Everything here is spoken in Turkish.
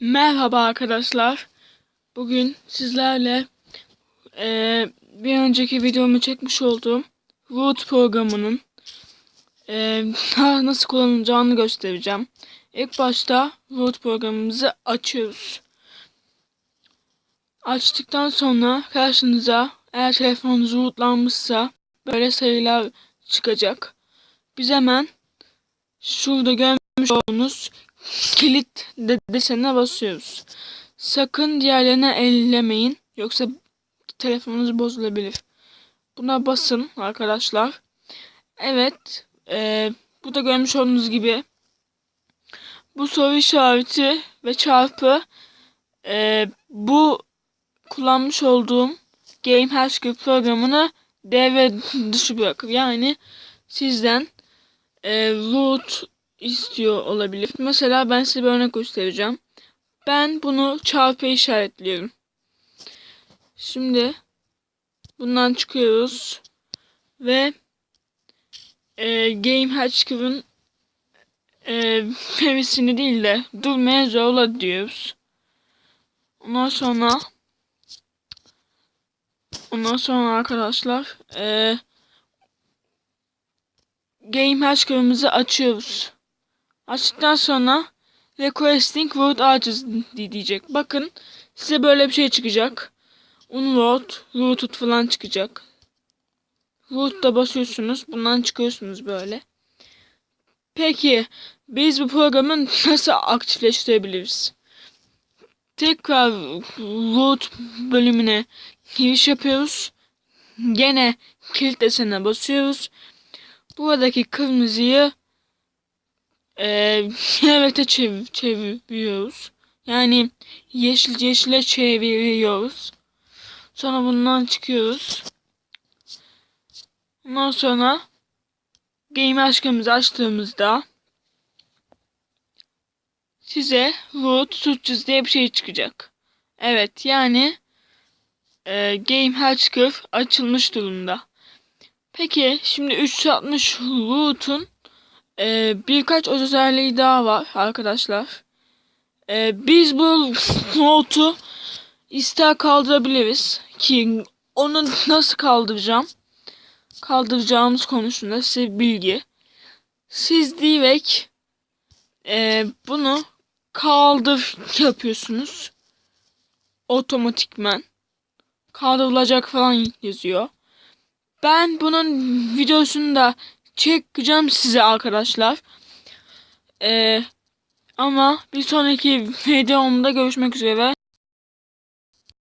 Merhaba arkadaşlar. Bugün sizlerle eee, bir önceki videomu çekmiş olduğum Root programının ha- nasıl kullanılacağını göstereceğim. İlk başta Root programımızı açıyoruz. Açtıktan sonra karşınıza eğer telefonunuz rootlanmışsa böyle sayılar çıkacak. Biz hemen şurada görmüş olduğunuz kilit de desene basıyoruz. Sakın diğerlerine ellemeyin. Yoksa telefonunuz bozulabilir. Buna basın arkadaşlar. Evet. eee burada görmüş olduğunuz gibi bu soru işareti ve çarpı eee, bu kullanmış olduğum Game Hacker programını devre dışı bırakır. Yani sizden eee root istiyor olabilir. Mesela ben size bir örnek göstereceğim. Ben bunu çarpı işaretliyorum. Şimdi bundan çıkıyoruz ve e, Game Hatchker'ın e, verisini değil de durmaya zorla diyoruz. Ondan sonra ondan sonra arkadaşlar e, Game Hatchker'ımızı açıyoruz. Açtıktan sonra requesting root di- diyecek. Bakın size böyle bir şey çıkacak. Unroot, rooted falan çıkacak. Root'ta basıyorsunuz. Bundan çıkıyorsunuz böyle. Peki biz bu programı nasıl aktifleştirebiliriz? Tekrar root bölümüne giriş yapıyoruz. Gene kilit desenine basıyoruz. Buradaki kırmızıyı eee evet'e çev çeviriyoruz. Yani yeşil yeşile çeviriyoruz. Sonra bundan çıkıyoruz. Ondan sonra game aşkımızı açtığımızda size root switches diye bir şey çıkacak. Evet yani e, game hacker açılmış durumda. Peki şimdi 360 root'un ee, birkaç özelliği daha var arkadaşlar. Ee, biz bu notu ister kaldırabiliriz ki onu nasıl kaldıracağım kaldıracağımız konusunda size bilgi. Siz direkt e, bunu kaldır yapıyorsunuz. Otomatikmen. Kaldırılacak falan yazıyor. Ben bunun videosunu da çekeceğim size arkadaşlar. Ee, ama bir sonraki videomda görüşmek üzere.